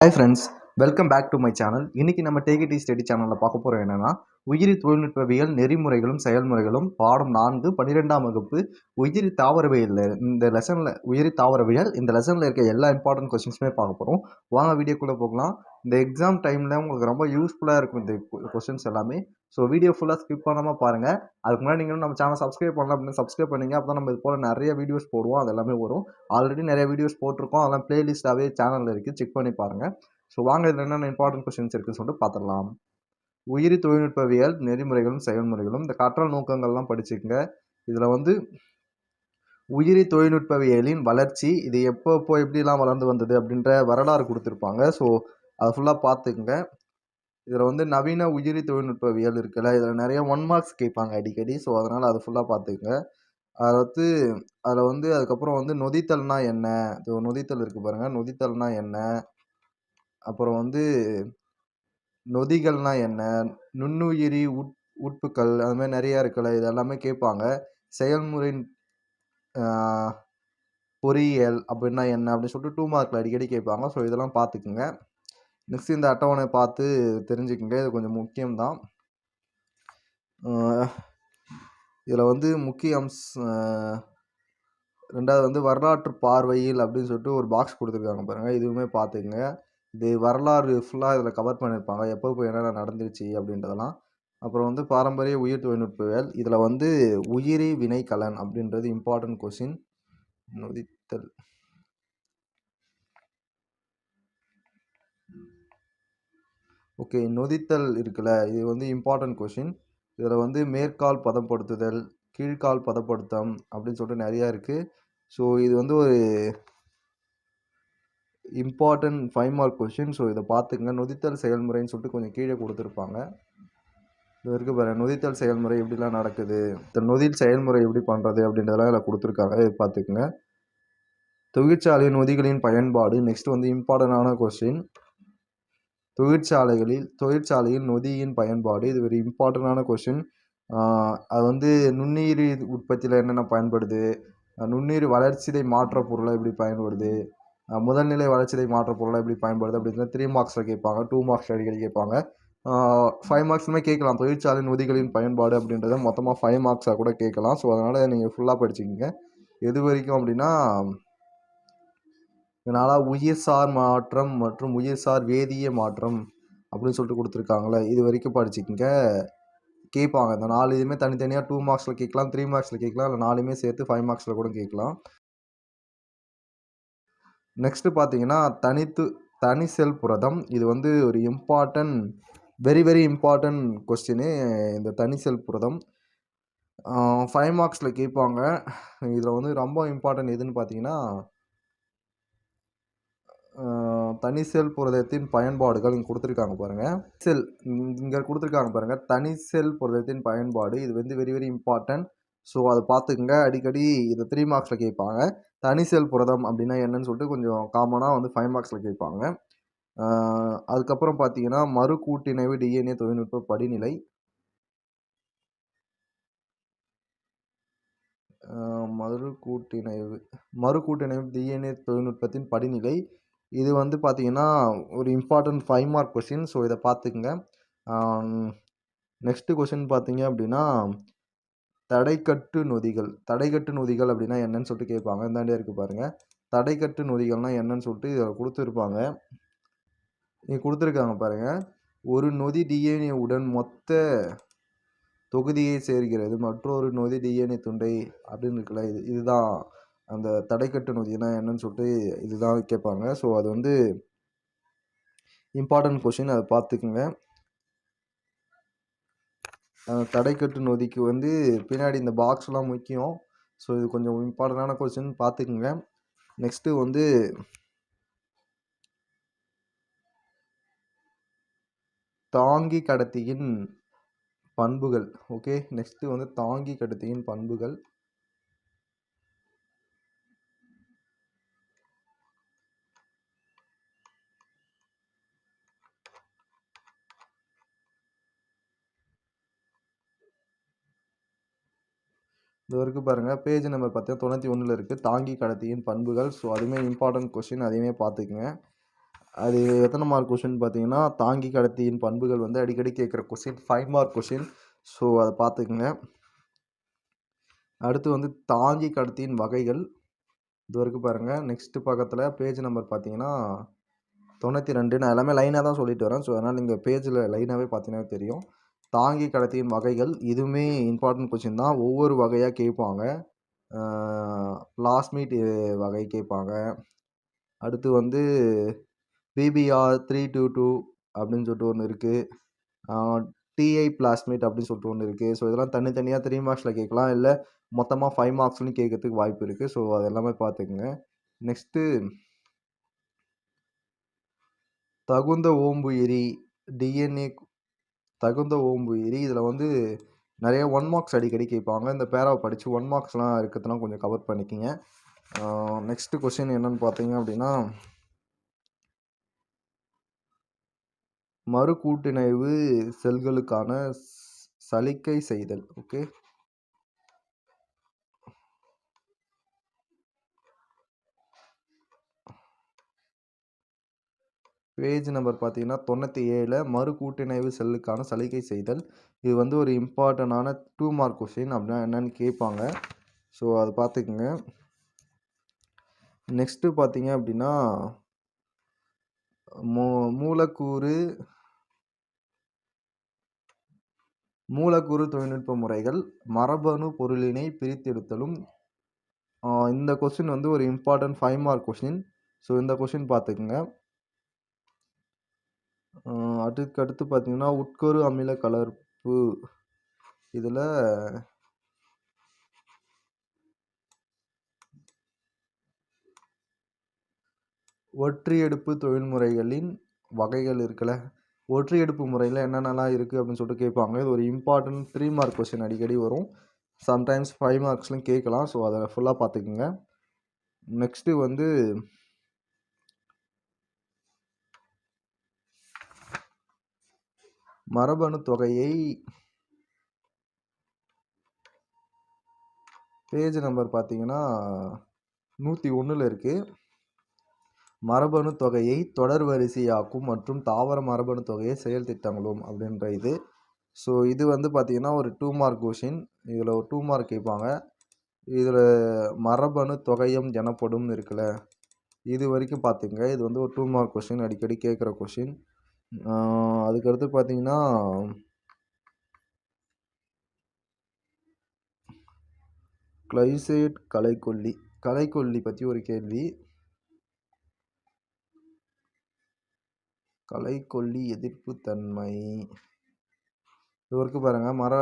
Hi friends welcome back to my channel இன்றைக்கி நம்ம டேகிடி study சேனலில் பார்க்க போகிறோம் என்னன்னா உயிரி தொழில்நுட்பவியல் நெறிமுறைகளும் செயல்முறைகளும் பாடம் நான்கு பன்னிரெண்டாம் வகுப்பு. உயிரி தாவரவியல் இந்த லெசனில் உயிரி தாவரவியல் இந்த லெசனில் இருக்க எல்லா இம்பார்ட்டன்ட் கொஸ்டின்ஸுமே பார்க்க போகிறோம் வாங்க வீடியோக்குள்ளே போகலாம். இந்த எக்ஸாம் டைமில் உங்களுக்கு ரொம்ப யூஸ்ஃபுல்லாக இருக்கும் இந்த கொஸ்டின்ஸ் எல்லாமே. ஸோ வீடியோ ஃபுல்லாக ஸ்கிப் பண்ணாமல் பாருங்கள் அதுக்கு முன்னாடி நீங்களும் நம்ம சேனல் சப்ஸ்கிரைப் பண்ணலாம் அப்படின்னு சப்ஸ்கிரைப் பண்ணிங்க. அப்போ நம்ம இது போல் நிறைய வீடியோஸ் போடுவோம். அது எல்லாமே வரும். ஆல்ரெடி நிறைய வீடியோஸ் போட்டிருக்கோம். அதெல்லாம் ப்ளேலிஸ்ட்டாகவே சேனலில் இருக்குது செக் பண்ணி பாருங்கள் ஸோ வாங்க இதில் என்னென்ன இம்பார்ட்டன்ட் கொஸ்டின்ஸ் இருக்குன்னு சொல்லிட்டு பார்த்துடலாம். உயிரி தொழில்நுட்பவியல் நெறிமுறைகளும் செயல்முறைகளும் இந்த கற்றல் நோக்கங்கள்லாம் படிச்சுக்கங்க. இதில் வந்து உயிரி தொழில்நுட்பவியலின் வளர்ச்சி இது எப்போ எப்போ எப்படிலாம் வளர்ந்து வந்தது அப்படின்ற வரலாறு கொடுத்துருப்பாங்க. ஸோ அதை ஃபுல்லாக பார்த்துக்குங்க. இதில் வந்து நவீன உயிரி தொழில்நுட்பவியல் இருக்குல்ல இதில் நிறைய ஒன் மார்க்ஸ் கேட்பாங்க அடிக்கடி. ஸோ அதனால் அதை ஃபுல்லாக பார்த்துக்குங்க. அதை வந்து அதில் வந்து அதுக்கப்புறம் வந்து நொதித்தல்னா என்ன? நொதித்தல் இருக்குது பாருங்கள் நொதித்தல்னா என்ன? அப்புறம் வந்து நொதிகள்னால் என்ன? நுண்ணுயிரி உட் உட்புக்கள் அது மாதிரி நிறையா இருக்குல்ல இது எல்லாமே கேட்பாங்க. செயல்முறை பொறியியல் அப்படின்னா என்ன? அப்படின்னு சொல்லிட்டு டூ மார்க்கில் அடிக்கடி கேட்பாங்க. ஸோ இதெல்லாம் பார்த்துக்குங்க. நெக்ஸ்ட் இந்த அட்டவணை பார்த்து தெரிஞ்சுக்கங்க. இது கொஞ்சம் முக்கியம்தான். இதில் வந்து முக்கிய அம்ச ரெண்டாவது வந்து வரலாற்று பார்வையில் அப்படின்னு சொல்லிட்டு ஒரு பாக்ஸ் கொடுத்துருக்காங்க பாருங்கள் இதுவுமே பார்த்துக்குங்க. இது வரலாறு ஃபுல்லாக இதில் கவர் பண்ணியிருப்பாங்க எப்போ போய் என்னென்ன நடந்துருச்சு அப்படின்றதெல்லாம். அப்புறம் வந்து பாரம்பரிய உயிர் தொழில்நுட்பவியல். இதில் வந்து உயிரி வினைக்கலன் அப்படின்றது இம்பார்ட்டன்ட் கொஷின் நொதித்தல். ஓகே நொதித்தல் இருக்குல்ல. இது வந்து இம்பார்ட்டன்ட் கொஷின் இதில் வந்து மேற்கால் பதப்படுத்துதல் கீழ்கால் பதப்படுத்தம் அப்படின்னு சொல்லிட்டு நிறையா இருக்குது ஸோ இது வந்து ஒரு important five mark question so இதை பார்த்துங்க. நொதித்தல் செயல்முறைன்னு சொல்லிட்டு கொஞ்சம் கீழே கொடுத்துருப்பாங்க. இது இருக்கு பாரு நொதித்தல் செயல்முறை எப்படிலாம் நடக்குது? இந்த நொதில் செயல்முறை எப்படி பண்ணுறது அப்படின்றதெல்லாம் இதில் கொடுத்துருக்காங்க. இது பார்த்துக்குங்க. தொழிற்சாலை நொதிகளின் பயன்பாடு. நெக்ஸ்ட் வந்து இம்பார்ட்டண்டான கொஸ்டின் தொழிற்சாலைகளில் தொழிற்சாலையில் நொதியின் பயன்பாடு. இது ஒரு இம்பார்ட்டண்டான கொஷின் அது வந்து நுண்ணுயிர் உற்பத்தியில் என்னென்ன பயன்படுது? நுண்ணுயிர் வளர்ச்சிதை மாற்ற பொருளை எப்படி பயன்படுது? முதல்நிலை வளர்ச்சிதை மாற்ற பொருளை எப்படி பயன்படுது அப்படின்னு த்ரீ மார்க்ஸில் கேட்பாங்க டூ மார்க்ஸ் அடிக்கடி கேட்பாங்க. ஃபைவ் மார்க்ஸுமே கேட்கலாம். தொழிற்சாலையின் உதிகளின் பயன்பாடு அப்படின்றத மொத்தமாக ஃபைவ் மார்க்ஸாக கூட கேட்கலாம். ஸோ அதனால் நீங்கள் ஃபுல்லாக படிச்சுக்கிங்க. எது வரைக்கும் அப்படின்னா இதனால் உயிர்சார் மாற்றம் மற்றும் உயிர்சார் வேதிய மாற்றம் அப்படின்னு சொல்லிட்டு கொடுத்துருக்காங்களே இது வரைக்கும் படிச்சுக்கிங்க. கேட்பாங்க. இந்த நாலு இதுவுமே தனித்தனியாக டூ மார்க்ஸில் கேட்கலாம் த்ரீ மார்க்ஸில் கேட்கலாம் இல்லை நாலுமே சேர்த்து ஃபைவ் மார்க்ஸில் கூட கேட்கலாம். நெக்ஸ்ட்டு பார்த்தீங்கன்னா தனித்து தனி செல் புரதம். இது வந்து ஒரு important very very important question இந்த தனி செல் புரதம். ஃபைவ் மார்க்ஸில் கேட்பாங்க. இதில் வந்து ரொம்ப இம்பார்ட்டன்ட் எதுன்னு பார்த்தீங்கன்னா தனி செல் புரதத்தின் பயன்பாடுகள் இங்கே கொடுத்துருக்காங்க பாருங்கள் செல் இங்கே கொடுத்துருக்காங்க பாருங்கள் தனி செல் புரதத்தின் பயன்பாடு. இது வந்து வெரி வெரி இம்பார்ட்டன்ட் ஸோ அதை பார்த்துக்குங்க. அடிக்கடி இதை த்ரீ மார்க்ஸில் கேட்பாங்க. தனி செல் புரதம் அப்படின்னா என்னன்னு சொல்லிட்டு கொஞ்சம் காமனாக வந்து ஃபைவ் மார்க்ஸில் கேட்பாங்க. அதுக்கப்புறம் பார்த்தீங்கன்னா மறு கூட்டிணைவு டிஎன்ஏ தொழில்நுட்ப படிநிலை. மறு கூட்டிணைவு மறு கூட்டிணைவு டிஎன்ஏ தொழில்நுட்பத்தின் படிநிலை. இது வந்து பார்த்தீங்கன்னா ஒரு important five mark question so இதை பார்த்துக்குங்க. நெக்ஸ்ட்டு கொஷின் பார்த்தீங்க அப்படின்னா தடைக்கட்டு நொதிகள். தடைக்கட்டு நொதிகள் அப்படின்னா என்னன்னு சொல்லிட்டு கேட்பாங்க. இந்தாண்டே இருக்குது பாருங்கள் தடைக்கட்டு நொதிகள்னால் என்னன்னு சொல்லிட்டு இதில் கொடுத்துருப்பாங்க. இங்கே கொடுத்துருக்காங்க பாருங்கள் ஒரு நொதி டிஎன்ஏ உடன் மொத்த தொகுதியை சேர்கிறது மற்றொரு நொதி டிஎன்ஏ துண்டை அப்படின்னு இருக்குல்ல இது இதுதான். அந்த தடைக்கட்டு நொதினா என்னன்னு சொல்லிட்டு இதுதான் கேட்பாங்க. ஸோ அது வந்து இம்பார்ட்டன்ட் கொஷின் அதை பார்த்துக்குங்க. தடைக்கட்டு நொதிக்கு வந்து பின்னாடி இந்த பாக்ஸ்லாம் முக்கியம். ஸோ இது கொஞ்சம் இம்பார்ட்டண்டான கொஸ்டின் பார்த்துக்குங்க நெக்ஸ்ட்டு வந்து தாங்கி கடத்தியின் பண்புகள். ஓகே நெக்ஸ்ட்டு வந்து தாங்கி கடத்தியின் பண்புகள். இது வரைக்கும் பாருங்கள் பேஜ் நம்பர் பார்த்தீங்கன்னா தொண்ணூற்றி ஒன்றில் இருக்குது தாங்கி கடத்தியின் பண்புகள். ஸோ அதுவுமே இம்பார்ட்டன்ட் கொஷின் அதையுமே பார்த்துக்குங்க. அது எத்தனை மார்க் கொஷின் பார்த்தீங்கன்னா தாங்கி கடத்தியின் பண்புகள் வந்து அடிக்கடி கேட்குற question five mark question so அதை பார்த்துக்குங்க. அடுத்து வந்து தாங்கி கடத்தியின் வகைகள். இது வரைக்கும் பாருங்கள் நெக்ஸ்ட்டு பக்கத்தில் பேஜ் நம்பர் பார்த்தீங்கன்னா தொண்ணூற்றி ரெண்டு. நான் எல்லாமே லைனாக தான் சொல்லிட்டு வரேன். ஸோ அதனால் நீங்கள் பேஜில் லைனாகவே பார்த்தீங்கன்னா தெரியும். தாங்கி கடத்தியின் வகைகள் இதுவுமே இம்பார்ட்டன்ட் கொஷின் தான். ஒவ்வொரு வகையாக கேட்பாங்க. பிளாஸ்மீட் வகை கேட்பாங்க. அடுத்து வந்து பிபிஆர் த்ரீ டூ டூ அப்படின்னு சொல்லிட்டு ஒன்று இருக்குது டிஐ பிளாஸ்மேட் அப்படின்னு சொல்லிட்டு ஒன்று இருக்குது ஸோ இதெல்லாம் தனித்தனியாக த்ரீ மார்க்ஸில் கேட்கலாம். இல்லை மொத்தமாக ஃபைவ் மார்க்ஸ்லையும் கேட்கறதுக்கு வாய்ப்பு இருக்குது ஸோ அது எல்லாமே பார்த்துக்குங்க. நெக்ஸ்ட்டு தகுந்த ஓம்பு எரி டிஎன்ஏ தகுந்த ஓம்பு எரி இதில் வந்து நிறைய ஒன் மார்க்ஸ் அடிக்கடி கேட்பாங்க இந்த பேராவை படித்து ஒன் மார்க்ஸ்லாம் இருக்கிறதுலாம் கொஞ்சம் கவர் பண்ணிக்கிங்க. நெக்ஸ்ட்டு கொஷின் என்னென்னு பார்த்தீங்க அப்படின்னா மறு கூட்டிணைவு செல்களுக்கான சலிக்கை செய்தல். ஓகே பேஜ் நம்பர் பார்த்தீங்கன்னா தொண்ணூற்றி ஏழில் மறு கூட்டிணைவு செல்லுக்கான சலுகை செய்தல். இது வந்து ஒரு இம்பார்ட்டண்டான டூ மார்க் கொஷின் அப்படின்னா என்னென்னு கேட்பாங்க. ஸோ அதை பார்த்துக்குங்க. நெக்ஸ்ட்டு பார்த்தீங்க அப்படின்னா மூ மூலக்கூறு மூலக்கூறு தொழில்நுட்ப முறைகள் மரபணு பொருளினை பிரித்தெடுத்தலும். இந்த கொஷின் வந்து ஒரு important five mark question so இந்த கொஷின் பார்த்துக்குங்க. அதுக்கடுத்து பார்த்தீங்கன்னா உட்கரு அமில கலர்ப்பு இதில் ஒற்றியெடுப்பு தொழில்முறைகளின் வகைகள் இருக்குல்ல? ஒற்றியெடுப்பு முறையில் என்னென்னலாம் இருக்குது அப்படின்னு சொல்லிட்டு கேட்பாங்க. இது ஒரு இம்பார்ட்டன்ட் த்ரீ மார்க் கொஸ்டின் அடிக்கடி வரும். சம்டைம்ஸ் ஃபைவ் மார்க்ஸ்லையும் கேட்கலாம். ஸோ அதை ஃபுல்லாக பார்த்துக்குங்க. நெக்ஸ்ட்டு வந்து மரபணு தொகையை பேஜ் நம்பர் பார்த்தீங்கன்னா நூற்றி ஒன்றில் இருக்குது மரபணு தொகையை தொடர் வரிசையாக்கும் மற்றும் தாவர மரபணு தொகையை செயல் திட்டங்களும் அப்படின்ற இது. ஸோ இது வந்து பார்த்திங்கன்னா ஒரு டூ மார்க் கொஷின் இதில் ஒரு டூ மார்க் கேட்பாங்க. இதில் மரபணு தொகையம் எனப்படும் இருக்குல்ல. இது வரைக்கும் பார்த்துங்க இது வந்து ஒரு டூ மார்க் கொஷின் அடிக்கடி கேட்குற கொஷின் அதுக்கடுத்து பார்த்தீங்கன்னா கிளைசேட் கலைக்கொல்லி. கலைக்கொல்லி பற்றி ஒரு கேள்வி. கலைக்கொல்லி எதிர்ப்பு தன்மை. இது இருக்குது பாருங்கள் மர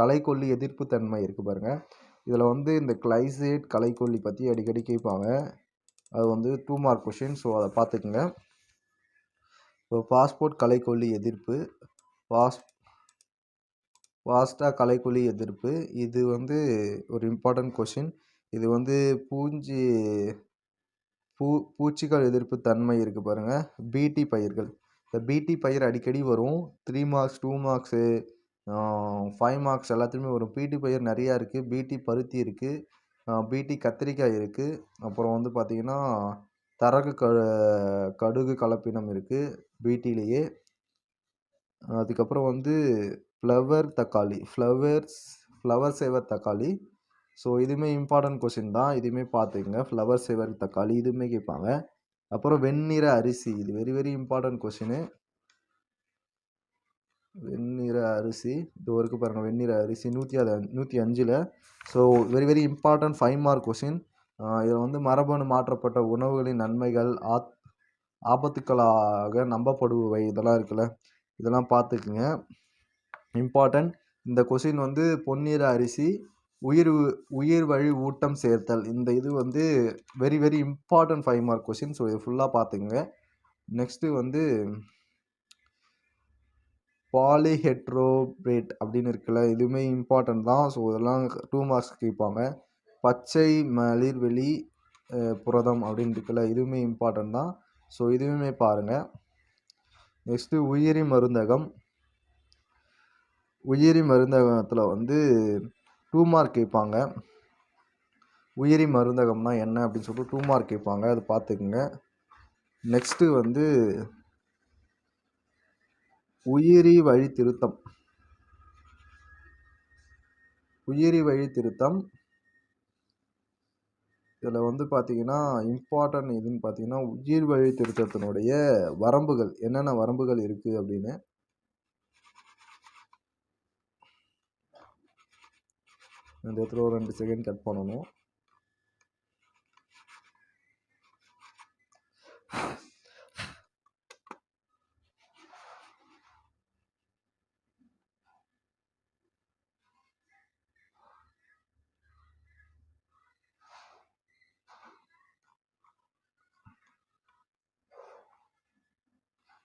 கலைக்கொல்லி எதிர்ப்பு தன்மை இருக்குது பாருங்கள் இதில் வந்து இந்த கிளைசேட் கலைக்கொல்லி பற்றி அடிக்கடி கேட்பாங்க. அது வந்து டூ மார்க் கொஷின் ஸோ அதை பார்த்துக்குங்க இப்போ பாஸ்போர்ட் கலைக்கொல்லி எதிர்ப்பு பாஸ் வாஸ்டா கலைக்கொல்லி எதிர்ப்பு. இது வந்து ஒரு இம்பார்ட்டன்ட் கொஷின் இது வந்து பூஞ்சி பூ பூச்சிகள் எதிர்ப்பு தன்மை இருக்குது பாருங்கள் பிடி பயிர்கள். இந்த பிடி பயிர் அடிக்கடி வரும். Three marks two marks five marks எல்லாத்துலேயுமே வரும். பிடி பயிர் நிறையா இருக்குது பிடி பருத்தி இருக்குது பிடி கத்திரிக்காய் இருக்குது அப்புறம் வந்து பார்த்திங்கன்னா தரகு க கடுகு கலப்பினம் இருக்குது பீட்டிலேயே அதுக்கப்புறம் வந்து ஃப்ளவர் தக்காளி ஃப்ளவர்ஸ் ஃப்ளவர் சேவர் தக்காளி. ஸோ இதுவுமே இம்பார்ட்டன்ட் கொஷின் தான். இதுவுமே பார்த்துக்கங்க ஃப்ளவர் சேவர் தக்காளி இதுவுமே கேட்பாங்க. அப்புறம் வெண்ணிற அரிசி இது வெரி வெரி இம்பார்ட்டன்ட் கொஷினு வெண்ணிற அரிசி இது வரைக்கும் பாருங்கள் வெண்ணிற அரிசி நூற்றி அது நூற்றி அஞ்சில். So very very important five mark question இதில் வந்து மரபணு மாற்றப்பட்ட உணவுகளின் நன்மைகள் ஆத் ஆபத்துக்களாக நம்பப்படுபவை இதெல்லாம் இருக்குல்ல. இதெல்லாம் பார்த்துக்குங்க. இம்பார்ட்டன்ட் இந்த கொஷின் வந்து பொன்னிற அரிசி உயிர் உயிர் வழி ஊட்டம் சேர்த்தல். இந்த இது வந்து very very important five mark question so இது ஃபுல்லாக பார்த்துக்குங்க. நெக்ஸ்ட்டு வந்து பாலிஹெட்ரோபேட் அப்படின்னு இருக்குல்ல. இதுவுமே இம்பார்ட்டன்ட் தான். ஸோ இதெல்லாம் டூ மார்க்ஸ் கேட்பாங்க. பச்சை மலிர்வெளி புரதம் அப்படின்னு இருக்குல்ல இதுவுமே இம்பார்ட்டன்ட் தான். ஸோ இதுவுமே பாருங்கள் நெக்ஸ்ட்டு உயிரி மருந்தகம். உயிரி மருந்தகத்தில் வந்து டூ மார்க் கேட்பாங்க. உயிரி மருந்தகம்னா என்ன அப்படின்னு சொல்லிட்டு டூ மார்க் கேட்பாங்க. அது பார்த்துக்குங்க. நெக்ஸ்ட்டு வந்து உயிரி வழி திருத்தம் உயிரி வழி திருத்தம் இதில் வந்து பார்த்திங்கன்னா இம்பார்ட்டன்ட் எதுன்னு பார்த்தீங்கன்னா உயிர் வழி திருத்தத்தினுடைய வரம்புகள். என்னென்ன வரம்புகள் இருக்குது அப்படின்னு? இந்த இடத்துல ஒரு ரெண்டு செகண்ட் கட் பண்ணணும்.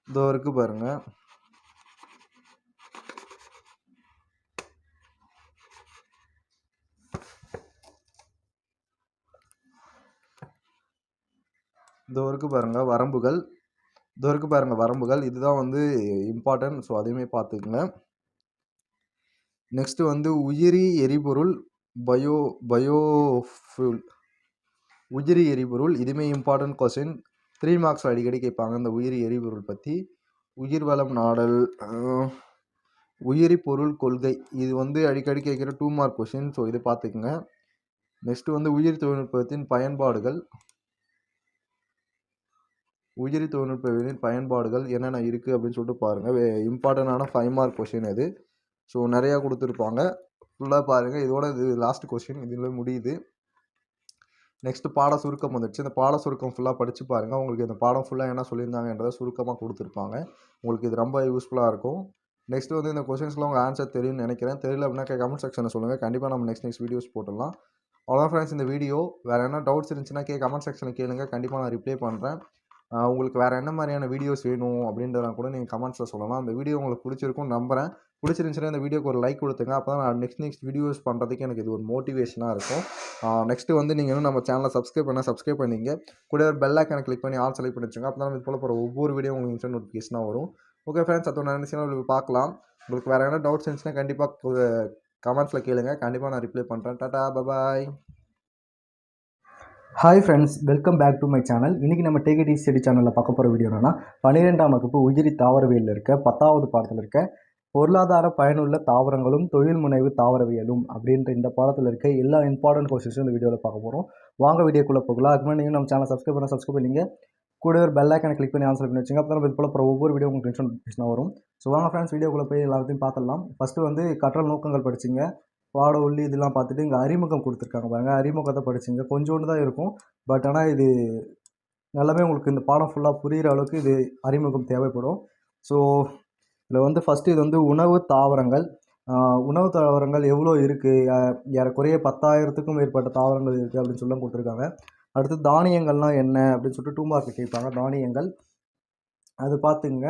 இதோ இருக்கு பாருங்க. இதோ இருக்கு பாருங்க வரம்புகள். இதோ இருக்கு பாருங்க வரம்புகள். இதுதான் வந்து இம்பார்ட்டன்ட் ஸோ அதையுமே பார்த்துக்குங்க. நெக்ஸ்ட் வந்து உயிரி எரிபொருள் பயோ பயோஃபுல் உயிரி எரிபொருள் இதுவுமே இம்பார்ட்டன்ட் கொஸ்டின் த்ரீ மார்க்ஸ் அடிக்கடி கேட்பாங்க. இந்த உயிரி எரிபொருள் பற்றி உயிர் வளம் நாடல் உயிரி பொருள் கொள்கை. இது வந்து அடிக்கடி கேட்குற டூ மார்க் கொஷின் ஸோ இது பார்த்துக்குங்க. நெக்ஸ்ட் வந்து உயிர் தொழில்நுட்பத்தின் பயன்பாடுகள். உயிரி தொழில்நுட்பவியலின் பயன்பாடுகள் என்னென்ன இருக்குது அப்படின்னு சொல்லிட்டு பாருங்கள் இம்பார்ட்டண்டான ஃபைவ் மார்க் கொஷின் இது. ஸோ நிறையா கொடுத்துருப்பாங்க. ஃபுல்லாக பாருங்கள் இதோட இது லாஸ்ட் கொஷின் இதில் முடியுது. நெக்ஸ்ட் பாட சுருக்கம் வந்துடுச்சு இந்த பாட சுருக்கம் ஃபுல்லாக படித்து பாருங்கள் உங்களுக்கு இந்த பாடம் ஃபுல்லாக என்ன சொல்லியிருந்தாங்கன்றதை சுருக்கமாக கொடுத்துருப்பாங்க. உங்களுக்கு இது ரொம்ப யூஸ்ஃபுல்லாக இருக்கும். நெக்ஸ்ட் வந்து இந்த கொஸ்டின்ஸ்லாம் உங்கள் ஆன்சர் தெரியும்னு நினைக்கிறேன். தெரியல அப்படின்னா கமெண்ட் செக்ஷனில் சொல்லுங்கள் கண்டிப்பாக நம்ம நெக்ஸ்ட் நெக்ஸ்ட் வீடியோஸ் போட்டுடலாம். அவ்வளோதான் ஃப்ரெண்ட்ஸ் இந்த வீடியோ வேறு என்ன டவுட்ஸ் இருந்துச்சுன்னா கே கமெண்ட் செக்ஷனில் கேளுங்க. கண்டிப்பாக நான் ரிப்ளை பண்ணுறேன் உங்களுக்கு வேறு என்ன மாதிரியான வீடியோஸ் வேணும் அப்படின்றத கூட நீங்கள் கமெண்ட்ஸில் சொல்லலாம். அந்த வீடியோ உங்களுக்கு பிடிச்சிருக்கும் நம்புறேன். பிடிச்சிருந்துச்சுன்னா இந்த வீடியோக்கு ஒரு லைக் கொடுத்துங்க. அப்போ தான் நான் நெக்ஸ்ட் நெக்ஸ்ட் வீடியோஸ் பண்ணுறதுக்கு எனக்கு இது ஒரு மோட்டிவேஷனாக இருக்கும். நெக்ஸ்ட்டு வந்து நீங்கள் இன்னும் நம்ம சேனலை சப்ஸ்கிரைப் பண்ணால் சப்ஸ்கிரைப் பண்ணிங்க. கூட ஒரு பெல் ஐக்கனை கிளிக் பண்ணி ஆல் செலக்ட் பண்ணிச்சுங்க அப்போ தான் இது போல் போகிற ஒவ்வொரு வீடியோ உங்களுக்கு இன்ஸ்டன்ட் நோட்டிஃபிகேஷனாக வரும். ஓகே ஃப்ரெண்ட்ஸ் அதோட நினச்சினா பார்க்கலாம். உங்களுக்கு வேறு எதனா டவுட்ஸ் இருந்துச்சுன்னா கண்டிப்பாக கமெண்ட்ஸில் கேளுங்க. கண்டிப்பாக நான் ரிப்ளை பண்ணுறேன் tata bye bye hi friends welcome back to my channel இன்றைக்கி நம்ம டேகடி ஸ்டடி சேனலில் பார்க்க போகிற வீடியோ என்னன்னா பன்னிரெண்டாம் வகுப்பு உயிரி தாவரவியலில் இருக்க பத்தாவது பாடத்தில் இருக்க பொருளாதார பயனுள்ள தாவரங்களும் தொழில் முனைவு தாவரவியலும் அப்படின்ற இந்த பாடத்தில் இருக்க எல்லா இம்பார்ட்டன்ட் கொஸ்டின்ஸும் இந்த வீடியோவில் பார்க்க போகிறோம் வாங்க வீடியோக்குள்ளே போகலாம். அதுக்கு முன்னாடி நம்ம சேனல் சப்ஸ்கிரைப் பண்ண சப்ஸ்கிரைப் பண்ணிங்க. கூட ஒரு பெல் ஐக்கனை கிளிக் பண்ணி ஆன்சர் பண்ணி வச்சுங்க. அப்போ இது போல போகிற ஒவ்வொரு வீடியோ உங்களுக்கு நோட்டிஃபிகேஷன் வரும். ஸோ வாங்க ஃப்ரெண்ட்ஸ் வீடியோக்குள்ளே போய் எல்லாத்தையும் பார்த்துடலாம். ஃபஸ்ட்டு வந்து கற்றல் நோக்கங்கள் படிச்சிங்க. பாட உள்ளி இதெல்லாம் பார்த்துட்டு இங்கே அறிமுகம் கொடுத்துருக்காங்க பாருங்கள் அறிமுகத்தை படிச்சிங்க. கொஞ்சோண்டு தான் இருக்கும். பட் ஆனால் இது நல்லாவே உங்களுக்கு இந்த பாடம் ஃபுல்லாக புரிகிற அளவுக்கு இது அறிமுகம் தேவைப்படும். ஸோ இதில் வந்து ஃபஸ்ட்டு இது வந்து உணவு தாவரங்கள். உணவு தாவரங்கள் எவ்வளோ இருக்குது ஏறக்குறைய பத்தாயிரத்துக்கும் மேற்பட்ட தாவரங்கள் இருக்குது அப்படின்னு சொல்லி கொடுத்துருக்காங்க அடுத்து தானியங்கள்லாம் என்ன அப்படின்னு சொல்லிட்டு டூ மார்க் கேட்பாங்க. தானியங்கள். அது பார்த்துங்க.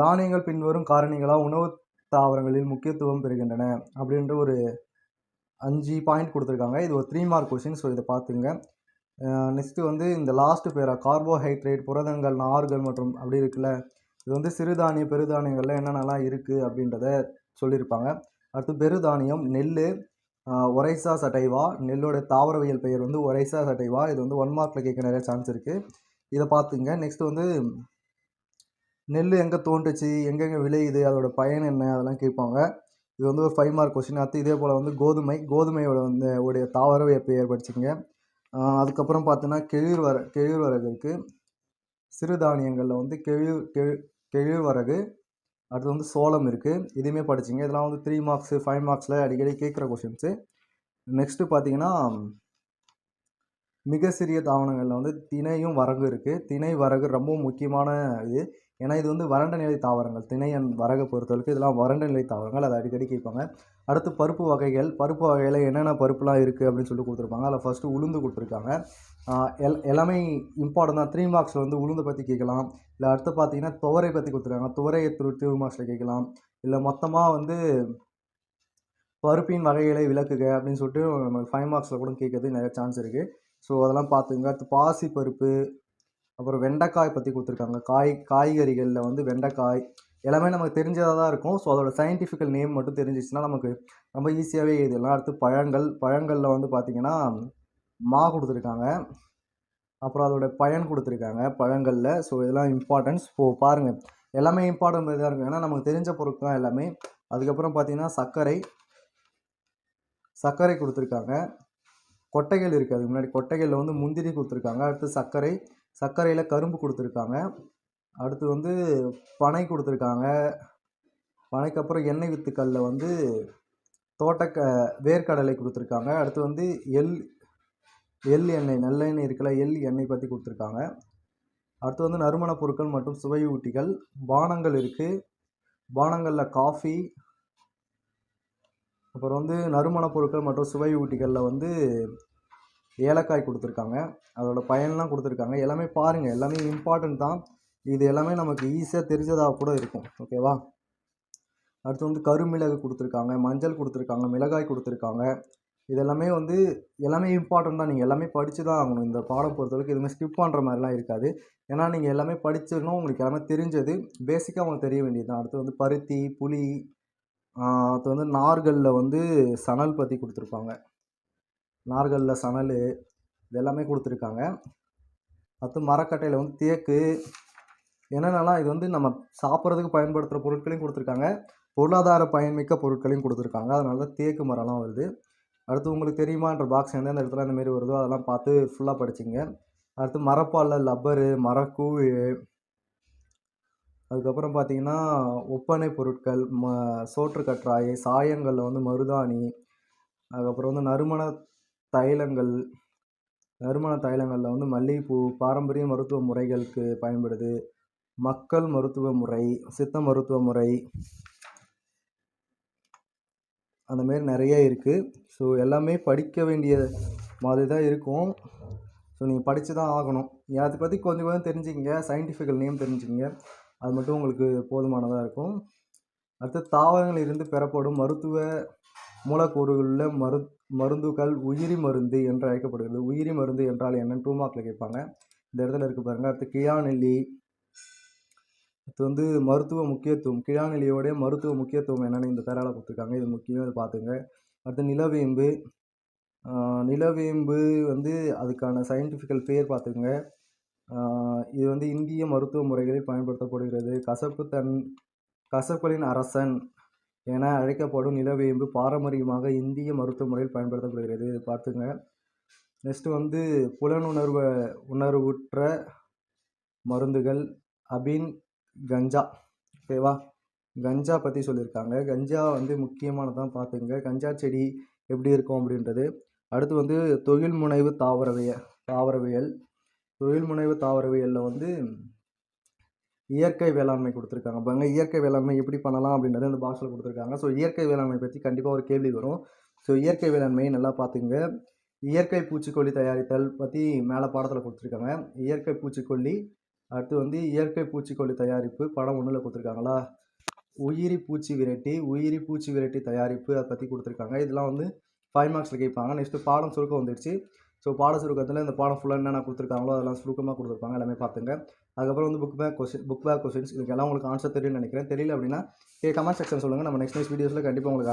தானியங்கள் பின்வரும் காரணிகளாக உணவு தாவரங்களில் முக்கியத்துவம் பெறுகின்றன அப்படின்ற ஒரு அஞ்சு பாயிண்ட் கொடுத்துருக்காங்க. இது ஒரு த்ரீ மார்க் கொஷின் ஸோ இதை பார்த்துங்க. நெக்ஸ்ட்டு வந்து இந்த லாஸ்ட்டு பேரா கார்போஹைட்ரேட் புரதங்கள் நார்கள் மற்றும் அப்படி இருக்குல்ல இது வந்து சிறுதானிய பெருதானியங்களில் என்னென்னலாம் இருக்குது அப்படின்றத சொல்லியிருப்பாங்க. அடுத்து பெருதானியம் நெல் ஒரைசா சட்டைவா நெல்லோட தாவரவியல் பெயர் வந்து ஒரைசா சட்டைவா. இது வந்து ஒன் மார்க்கில் கேட்க நிறைய சான்ஸ் இருக்குது இதை பார்த்துங்க. நெக்ஸ்ட் வந்து நெல் எங்கே தோன்றுச்சு எங்கெங்கே விளையுது அதோட பயன் என்ன அதெல்லாம் கேட்பாங்க. இது வந்து ஒரு ஃபைவ் மார்க் கொஸ்டின் அடுத்து இதே போல் வந்து கோதுமை கோதுமையோட வந்து உடைய தாவரவிய பெயர் படிச்சுங்க ஆஹ் அதுக்கப்புறம் பார்த்தீங்கன்னா கெழிர் வரகு இருக்குது சிறுதானியங்களில் வந்து கெழிர் கெழு கேழ்வரகு அடுத்து வந்து சோளம் இருக்குது இதுவுமே படிச்சிங்க. இதெல்லாம் வந்து த்ரீ மார்க்ஸு ஃபைவ் மார்க்ஸில் அடிக்கடி கேட்குற கொஷின்ஸு நெக்ஸ்ட்டு பார்த்தீங்கன்னா மிக சிறிய தாவணங்களில் வந்து திணையும் வரகு இருக்குது திணை வரகு ரொம்ப முக்கியமான இது. ஏன்னா இது வந்து வறண்ட நிலை தாவரங்கள் திணை அண்ட் வரகை பொறுத்தவரைக்கும் இதெல்லாம் வறண்ட நிலை தாவரங்கள். அதை அடிக்கடி கேட்பாங்க. அடுத்து பருப்பு வகைகள் பருப்பு வகையில் என்னென்ன பருப்புலாம் இருக்குது அப்படின்னு சொல்லி கொடுத்துருப்பாங்க. அதில் ஃபஸ்ட்டு உளுந்து கொடுத்துருக்காங்க. எல் எல்லாமே இம்பார்ட்டன் தான். த்ரீ மார்க்ஸில் வந்து உளுந்து பற்றி கேட்கலாம். இல்லை அடுத்து பார்த்தீங்கன்னா துவரை பற்றி கொடுத்துருக்காங்க. துவரையை த்ரூ த்ரீ மார்க்ஸில் கேட்கலாம். இல்லை மொத்தமாக வந்து பருப்பின் வகைகளை விளக்குக அப்படின்னு சொல்லிட்டு ஃபைவ் மார்க்ஸில் கூட கேட்கறதுக்கு நிறைய சான்ஸ் இருக்குது ஸோ அதெல்லாம் பார்த்துங்க. அடுத்து பாசி பருப்பு அப்புறம் வெண்டைக்காய் பற்றி கொடுத்துருக்காங்க. காய் காய்கறிகளில் வந்து வெண்டைக்காய் எல்லாமே நமக்கு தெரிஞ்சதாக தான் இருக்கும். ஸோ அதோட சயின்டிஃபிக்கல் நேம் மட்டும் தெரிஞ்சிச்சுன்னா நமக்கு ரொம்ப ஈஸியாகவே எழுதிடலாம். அடுத்து பழங்கள் பழங்களில் வந்து பார்த்திங்கன்னா மா கொடுத்துருக்காங்க. அப்புறம் அதோட பயன் கொடுத்துருக்காங்க பழங்களில். ஸோ இதெல்லாம் இம்பார்ட்டன்ஸ் இப்போ பாருங்கள் எல்லாமே இம்பார்ட்டன் இதாக இருக்கும். ஏன்னா நமக்கு தெரிஞ்ச பொருட்கள் தான் எல்லாமே. அதுக்கப்புறம் பார்த்திங்கன்னா சர்க்கரை சர்க்கரை கொடுத்துருக்காங்க. கொட்டைகள் இருக்குது அதுக்கு முன்னாடி கொட்டைகளில் வந்து முந்திரி கொடுத்துருக்காங்க. அடுத்து சர்க்கரை சர்க்கரையில் கரும்பு கொடுத்துருக்காங்க. அடுத்து வந்து பனை கொடுத்துருக்காங்க. பனைக்கு அப்புறம் எண்ணெய் வித்துக்களில் வந்து தோட்டக்க வேர்க்கடலை கொடுத்துருக்காங்க. அடுத்து வந்து எள் எள் எண்ணெய் நல்லெண்ணெய் இருக்கல எள் எண்ணெய் பற்றி கொடுத்துருக்காங்க. அடுத்து வந்து நறுமணப் பொருட்கள் மற்றும் சுவையூட்டிகள் பானங்கள் இருக்குது பானங்களில் காஃபி. அப்புறம் வந்து நறுமணப் பொருட்கள் மற்றும் சுவையூட்டிகளில் வந்து ஏலக்காய் கொடுத்துருக்காங்க. அதோட பயன்லாம் கொடுத்துருக்காங்க. எல்லாமே பாருங்கள் எல்லாமே இம்பார்ட்டண்ட் தான். இது எல்லாமே நமக்கு ஈஸியாக தெரிஞ்சதாக கூட இருக்கும். ஓகேவா அடுத்து வந்து கருமிளகு கொடுத்துருக்காங்க. மஞ்சள் கொடுத்துருக்காங்க. மிளகாய் கொடுத்துருக்காங்க. இது எல்லாமே வந்து எல்லாமே இம்பார்ட்டன்ட் தான். நீங்கள் எல்லாமே படித்து தான் ஆகணும். இந்த பாடம் பொறுத்தளவுக்கு எதுவுமே ஸ்கிப் பண்ணுற மாதிரிலாம் இருக்காது. ஏன்னா நீங்கள் எல்லாமே படிச்சிடணும். உங்களுக்கு எல்லாமே தெரிஞ்சது. பேசிக்காக உங்களுக்கு தெரிய வேண்டியது தான் அடுத்து வந்து பருத்தி புளி அடுத்து வந்து நார்களில் வந்து சணல் பற்றி கொடுத்துருப்பாங்க. நார்களில் சணல் இது எல்லாமே கொடுத்துருக்காங்க. அடுத்து மரக்கட்டையில் வந்து தேக்கு என்னென்னலாம் இது வந்து நம்ம சாப்பிட்றதுக்கு பயன்படுத்துகிற பொருட்களையும் கொடுத்துருக்காங்க. பொருளாதார பயன்மிக்க பொருட்களையும் கொடுத்துருக்காங்க. அதனால தான் தேக்கு மரம்லாம் வருது. அடுத்து உங்களுக்கு தெரியுமான்ற பாக்ஸ் எந்தெந்த இடத்துல அந்த மாரி வருதோ அதெல்லாம் பார்த்து ஃபுல்லாக படிச்சிங்க அடுத்து மரப்பாலில் லப்பரு மரக்கூழ் அதுக்கப்புறம் பார்த்தீங்கன்னா ஒப்பனை பொருட்கள் ம சோற்று கற்றாய் சாயங்களில் வந்து மருதாணி அதுக்கப்புறம் வந்து நறுமண தைலங்கள் நறுமண தைலங்களில் வந்து மல்லிகைப்பூ பாரம்பரிய மருத்துவ முறைகளுக்கு பயன்படுது. மக்கள் மருத்துவ முறை சித்த மருத்துவ முறை அந்த மாரி நிறைய இருக்குது ஸோ எல்லாமே படிக்க வேண்டிய மாதிரி தான் இருக்கும். ஸோ நீங்கள் படித்து தான் ஆகணும். அதை பற்றி கொஞ்சம் கொஞ்சம் தெரிஞ்சுக்கங்க. சயின்டிஃபிக்கல் நேம் தெரிஞ்சுக்கங்க. அது மட்டும் உங்களுக்கு போதுமானதாக இருக்கும். அடுத்து தாவரங்களில் இருந்து பெறப்படும் மருத்துவ மூலக்கூறுகளில் மரு மருந்துகள் உயிரி மருந்து என்று அழைக்கப்படுகிறது. உயிரி மருந்து என்றால் என்னன்னு டூ மார்க்கில் கேட்பாங்க. இந்த இடத்துல இருக்கு பாருங்கள் அடுத்து கிழாநெல்லி அடுத்து வந்து மருத்துவ முக்கியத்துவம். கிழாநிலையோடைய மருத்துவ முக்கியத்துவம் என்னென்னு இந்த பேரால கொடுத்துருக்காங்க. இது முக்கியம். இது பார்த்துங்க. அடுத்து நிலவேம்பு. நிலவேம்பு வந்து அதுக்கான சயின்டிஃபிக்கல் பேர் பார்த்துங்க. இது வந்து இந்திய மருத்துவ முறைகளில் பயன்படுத்தப்படுகிறது. கசப்பு தன் கசப்புகளின் அரசன். என அழைக்கப்படும் நிலவேம்பு பாரம்பரியமாக இந்திய மருத்துவ முறையில் பயன்படுத்தப்படுகிறது. இது பார்த்துங்க. நெக்ஸ்ட்டு வந்து புலனுணர்வு உணர்வுற்ற மருந்துகள். அபின் கஞ்சா. ஓகேவா கஞ்சா பற்றி சொல்லியிருக்காங்க. கஞ்சா வந்து முக்கியமானதான் பார்த்துங்க. கஞ்சா செடி எப்படி இருக்கும் அப்படின்றது. அடுத்து வந்து தொழில் முனைவு தாவரவிய தாவரவியல். தொழில் முனைவு தாவரவியலில் வந்து இயற்கை வேளாண்மை கொடுத்துருக்காங்க. பாருங்க இயற்கை வேளாண்மை எப்படி பண்ணலாம் அப்படின்றது இந்த பாக்ஸில் கொடுத்துருக்காங்க. ஸோ இயற்கை வேளாண்மை பற்றி கண்டிப்பாக ஒரு கேள்வி வரும். ஸோ இயற்கை வேளாண்மையை நல்லா பார்த்துங்க இயற்கை பூச்சிக்கொல்லி தயாரித்தல் பற்றி மேலே பாடத்தில் கொடுத்துருக்காங்க. இயற்கை பூச்சிக்கொல்லி அடுத்து வந்து இயற்கை பூச்சிக்கொல்லி தயாரிப்பு படம் ஒன்றில் கொடுத்துருக்காங்களா? உயிரி பூச்சி விரட்டி உயிரி பூச்சி விரட்டி தயாரிப்பு அதை பற்றி கொடுத்துருக்காங்க. இதெல்லாம் வந்து ஃபைவ் மார்க்ஸில் கேட்பாங்க. நெக்ஸ்ட்டு பாடம் சுருக்கம் வந்துடுச்சு. ஸோ பாட சுருக்கத்தில் இந்த பாடம் ஃபுல்லாக என்னென்ன கொடுத்துருக்காங்களோ அதெல்லாம் சுருக்கமாக கொடுத்துருப்பாங்க. எல்லாமே பார்த்துங்க. அதுக்கப்புறம் வந்து book back question book back questions இதுக்கெல்லாம் உங்களுக்கு ஆன்சர் தெரியும்னு நினைக்கிறேன். தெரியல அப்படின்னா கமெண்ட் செக்ஷன் சொல்லுங்கள் நம்ம நெக்ஸ்ட் நெக்ஸ்ட் வீடியோஸில் கண்டிப்பாக உங்களுக்கு